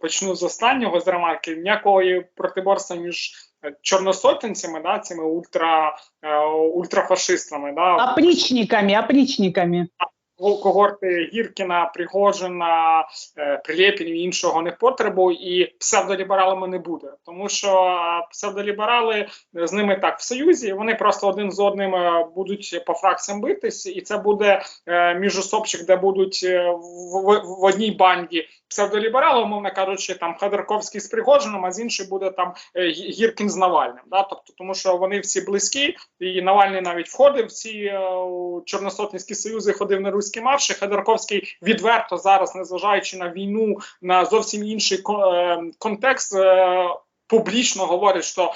почну з останнього з ремарки. Ніякої протиборства між е, чорносотенцями, да, цими ультра, е, ультрафашистами, да, Опричниками, опричниками. когорти Гіркіна, Пригожина, е, Прилєпінів і іншого не потребу, і псевдолібералами не буде. Тому що псевдоліберали з ними так в союзі, вони просто один з одним будуть по фракціям битись, і це буде міжособчик, де будуть в, в, в одній банді псевдоліберали, умовно кажучи, там Ходорковський з Пригожином, а з іншої буде там е, Гіркін з Навальним. Да? Тобто, тому що вони всі близькі, і Навальний навіть входив в ці е, чорносотницькі союзи, ходив на руські марші. Ходорковський відверто зараз, незважаючи на війну, на зовсім інший е, контекст, публічно говорить, що.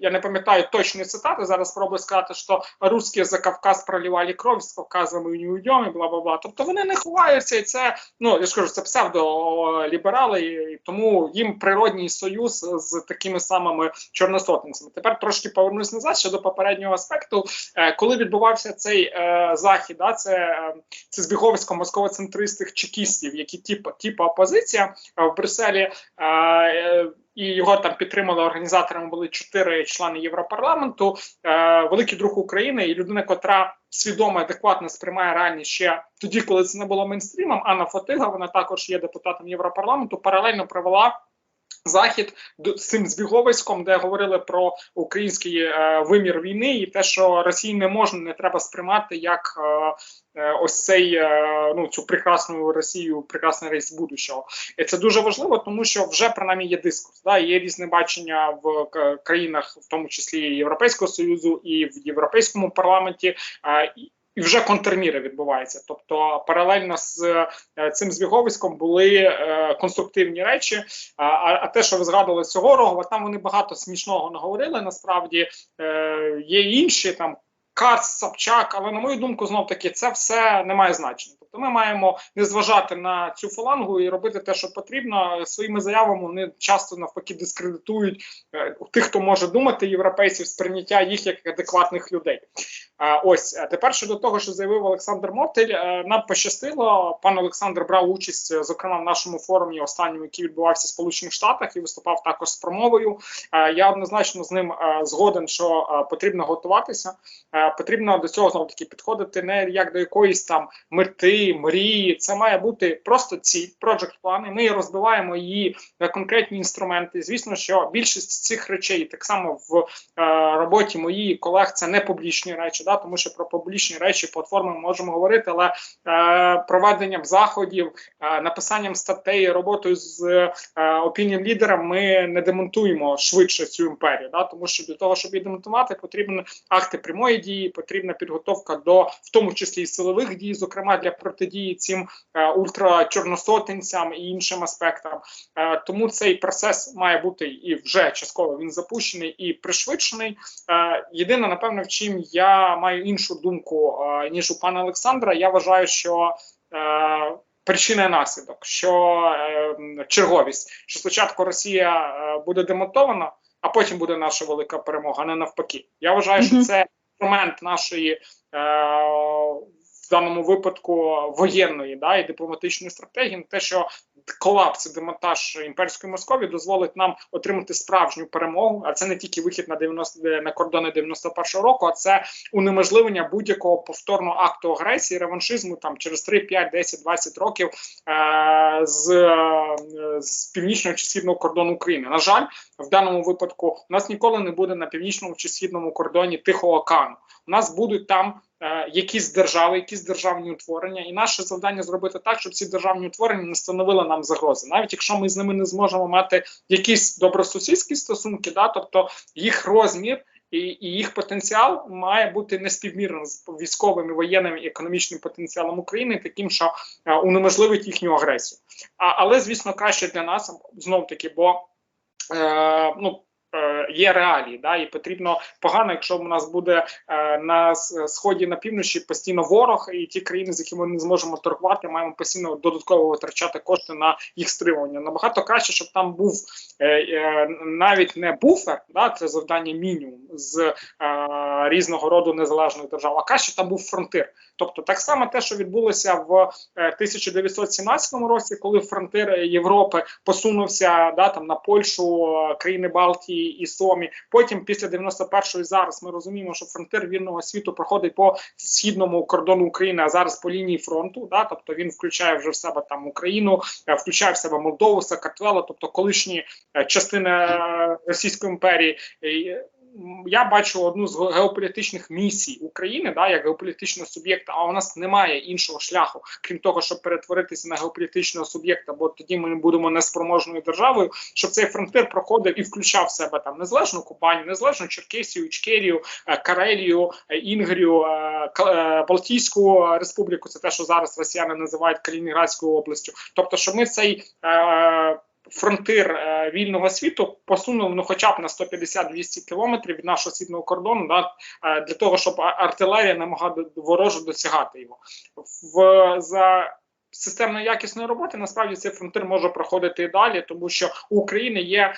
Я не пам'ятаю точної цитати, зараз спробую сказати, що русські за Кавказ проливали кров, з Кавказом ми не уйдемо, і бла бла бла. Тобто вони не ховаються, і це ну я ж кажу, це псевдоліберали, і тому їм природній союз з такими самими чорносотницями. Тепер трошки повернусь назад ще до попереднього аспекту. Е, коли відбувався цей е, захід, да, це, е, це збіговисько московоцентристих чекістів, які типу, типу опозиція в Брюсселі. І його там підтримали організаторами були чотири члени Європарламенту, е, великий друг України і людина, котра свідомо, адекватно сприймає реальність ще тоді, коли це не було мейнстрімом. Анна Фотига, вона також є депутатом Європарламенту, паралельно провела. Захід з цим збіговиськом, де говорили про український е, вимір війни, і те, що Росії не можна, не треба сприймати як е, е, ось цей е, ну цю прекрасну Росію, прекрасний рейс будущого. І це дуже важливо, тому що вже принаймні є дискурс. Да, є різне бачення в країнах, в тому числі Європейського союзу, і в європейському парламенті. е, і- вже контрміри відбуваються. Тобто, паралельно з е, цим збіговиськом були е, конструктивні речі. А, а, те, що ви згадували цього Рогова, там вони багато смішного наговорили. Насправді е, є інші там. Кац, Собчак, але на мою думку, знов таки це все не має значення. Тобто ми маємо не зважати на цю фалангу і робити те, що потрібно. Своїми заявами вони часто навпаки дискредитують е, тих, хто може думати європейців, сприйняття їх як адекватних людей. Ось тепер щодо того, що заявив Олександр Мотель, е, нам пощастило. Пан Олександр брав участь, е, зокрема в нашому форумі, останньому, який відбувався в Сполучених Штатах, і виступав також з промовою. Е, Я однозначно з ним е, згоден, що е, потрібно готуватися. Потрібно до цього знову таки підходити не як до якоїсь там мети, мрії. Це має бути просто ціль, проджект плани. Ми розбиваємо її на конкретні інструменти. Звісно, що більшість цих речей так само в е, роботі моїх колег це не публічні речі, да, тому що про публічні речі платформи ми можемо говорити, але е, проведенням заходів, е, написанням статей, роботою з е, опільним лідером ми не демонтуємо швидше цю імперію. Да, тому що для того, щоб її демонтувати, потрібні акти прямої дії, потрібна підготовка до в тому числі і силових дій, зокрема для протидії цим е, ультрачорносотенцям і іншим аспектам. Е, тому цей процес має бути і вже частково він запущений і пришвидшений. Е, єдине, напевно, в чим я маю іншу думку е, ніж у пана Олександра. Я вважаю, що е, причина і наслідок, що е, черговість, що спочатку Росія е, буде демонтована, а потім буде наша велика перемога, а не навпаки. Я вважаю, що це інструмент нашої. Е, в даному випадку воєнної да і дипломатичної стратегії, те, що колапс і демонтаж імперської Московії дозволить нам отримати справжню перемогу. А це не тільки вихід на 90 на кордони 91-го року, а це унеможливлення будь-якого повторного акту агресії, реваншизму там через 3, 5, 10, 20 років е- з, е, з північного чи східного кордону України. На жаль, в даному випадку у нас ніколи не буде на північному чи східному кордоні Тихого океану. У нас будуть там якісь держави, якісь державні утворення, і наше завдання зробити так, щоб ці державні утворення не становили нам загрози, навіть якщо ми з ними не зможемо мати якісь добросусідські стосунки, да, тобто їх розмір. І, і їх потенціал має бути неспівмірним з військовим і воєнним і економічним потенціалом України, таким, що е, унеможливить їхню агресію. А, але звісно, краще для нас знов таки, бо е, ну. Е, Є реалії, да, і потрібно погано, якщо у нас буде е, на сході на півночі постійно ворог, і ті країни, з якими ми не зможемо торгувати, маємо постійно додатково витрачати кошти на їх стримування. Набагато краще, щоб там був е, навіть не буфер, да, це завдання мінімум з різного роду незалежних держав, а краще там був фронтир. Тобто, так само те, що відбулося в е, 1917 році, коли фронтир Європи посунувся да там на Польщу, країни Балтії і Сомі. Потім, після 91-ї, зараз ми розуміємо, що фронтир вільного світу проходить по східному кордону України, а зараз по лінії фронту. Да, тобто він включає вже в себе там Україну, е, включає в себе Молдову, Сакартвело, тобто колишні е, частини е, Російської імперії. Я бачу одну з геополітичних місій України, да, як геополітичного суб'єкта, а у нас немає іншого шляху, крім того, щоб перетворитися на геополітичного суб'єкта, бо тоді ми будемо неспроможною державою, щоб цей фронтир проходив і включав в себе там незалежну Кубань, незалежну Черкесію, Ічкерію, е, Карелію, е, Інгрію, е, Балтійську республіку. Це те, що зараз росіяни називають Калінінградською областю. Тобто, що ми цей фронтир е, вільного світу посунув ну, хоча б на 150-200 кілометрів від нашого східного кордону, да, е, для того, щоб артилерія не могла ворожу досягати його. В за системно якісної роботи насправді цей фронтир може проходити і далі, тому що у України є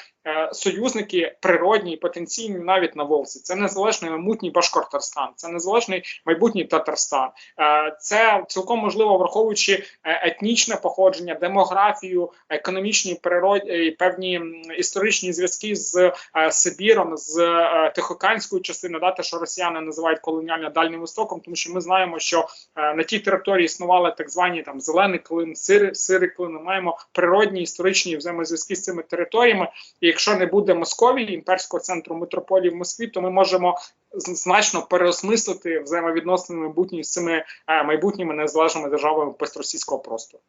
союзники природні, і потенційні навіть на Волзі. Це незалежний майбутній Башкортостан, це незалежний майбутній Татарстан. Е, це цілком можливо, враховуючи е, етнічне походження, демографію, економічні природні певні історичні зв'язки з е, Сибіром, з е, Тихоокеанською частиною, да, те, що росіяни називають колоніально дальнім востоком, тому що ми знаємо, що е, на тій території існували так звані там зелений клин, сири, сири клин. Ми маємо природні історичні взаємозв'язки з цими територіями. І якщо не буде Московії, імперського центру митрополії в Москві, то ми можемо значно переосмислити взаємовідносини майбутні з цими е, майбутніми незалежними державами постросійського простору.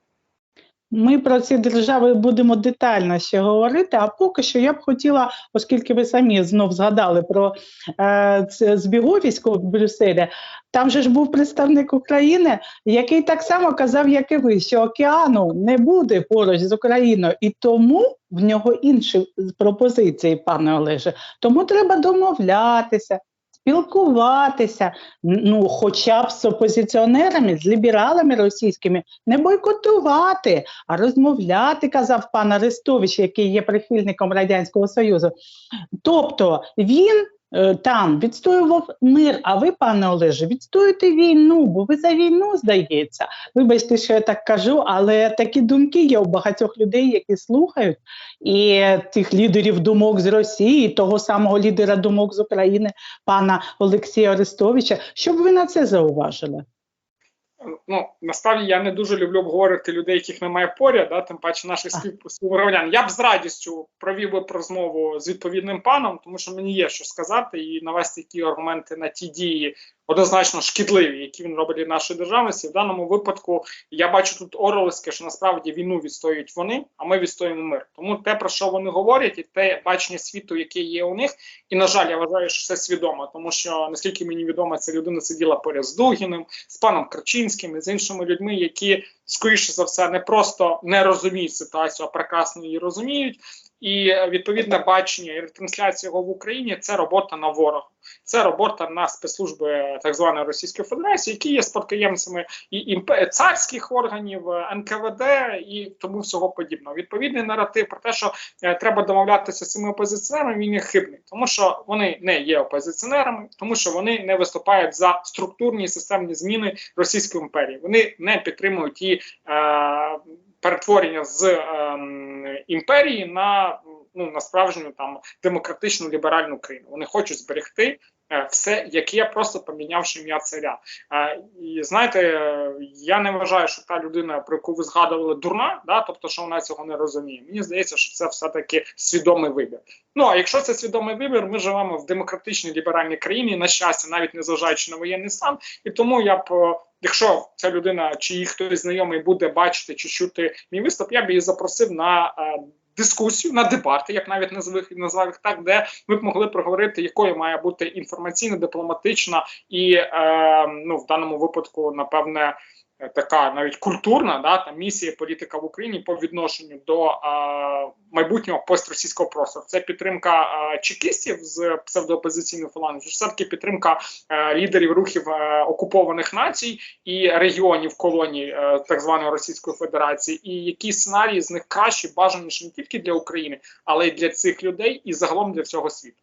Ми про ці держави будемо детально ще говорити. А поки що я б хотіла, оскільки ви самі знов згадали про е, це збіговісько в Брюсселі, там же ж був представник України, який так само казав, як і ви, що океану не буде поруч з Україною, і тому в нього інші пропозиції, пане Олеже. Тому треба домовлятися. Спілкуватися, ну, хоча б з опозиціонерами, з лібералами російськими, не бойкотувати, а розмовляти, казав пан Арестович, який є прихильником Радянського Союзу. Тобто він там відстоював мир, а ви, пане Олеже, відстоюєте війну, бо ви за війну, здається. Вибачте, що я так кажу, але такі думки є у багатьох людей, які слухають, і тих лідерів думок з Росії, того самого лідера думок з України, пана Олексія Арестовича. Що б ви на це зауважили? Ну насправді я не дуже люблю обговорити людей, яких немає поряд, да, тим паче наших спів- співгромадян. Я б з радістю провів би розмову з відповідним паном, тому що мені є що сказати і навести ті аргументи на ті дії однозначно шкідливі, які він робить для нашої державності. В даному випадку я бачу тут Орелське, що насправді війну відстоюють вони, а ми відстоюємо мир. Тому те, про що вони говорять, і те бачення світу, яке є у них, і на жаль, я вважаю, що це свідомо, тому що наскільки мені відомо, ця людина сиділа поряд з Дугіним, з паном Карчинським і з іншими людьми, які скоріше за все не просто не розуміють ситуацію, а прекрасно її розуміють. І е, відповідне бачення і ретрансляція його в Україні це робота на ворога. Це робота на спецслужби так званої Російської Федерації, які є спадкоємцями і імпе- царських органів, е, НКВД і тому всього подібного. Відповідний наратив про те, що е, треба домовлятися з цими опозиціонерами, він є хибний, тому що вони не є опозиціонерами, тому що вони не виступають за структурні і системні зміни Російської імперії. Вони не підтримують її е, перетворення з е, імперії на ну на справжню там демократичну ліберальну країну. Вони хочуть зберегти все, як є, просто помінявши ім'я царя. Е, і знаєте, е, я не вважаю, що та людина, про яку ви згадували, дурна, да, тобто, що вона цього не розуміє. Мені здається, що це все таки свідомий вибір. Ну а якщо це свідомий вибір, ми живемо в демократичній ліберальній країні, на щастя, навіть не зважаючи на воєнний стан, і тому я б. е, Якщо ця людина чи її хтось знайомий буде бачити чи чути мій виступ, я б її запросив на е, дискусію, на дебати, як навіть назвав назвав їх так, де ми б могли проговорити, якою має бути інформаційна, дипломатична і е, ну в даному випадку, напевне, така навіть культурна да там місія політика в Україні по відношенню до е, майбутнього постросійського простору. Це підтримка е, чекістів з псевдоопозиційної фаланги, все таки підтримка е, лідерів рухів е, окупованих націй і регіонів колоній е, так званої Російської Федерації, і які сценарії з них кращі, бажаніші не тільки для України, але й для цих людей, і загалом для всього світу.